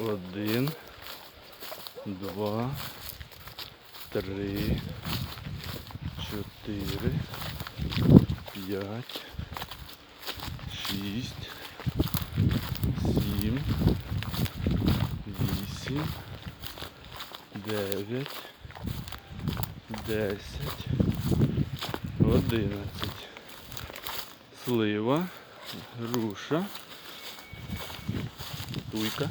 Один, два, три, чотири, п'ять, шість, сім, вісім, дев'ять, десять, одинадцять. Слива, груша, туйка.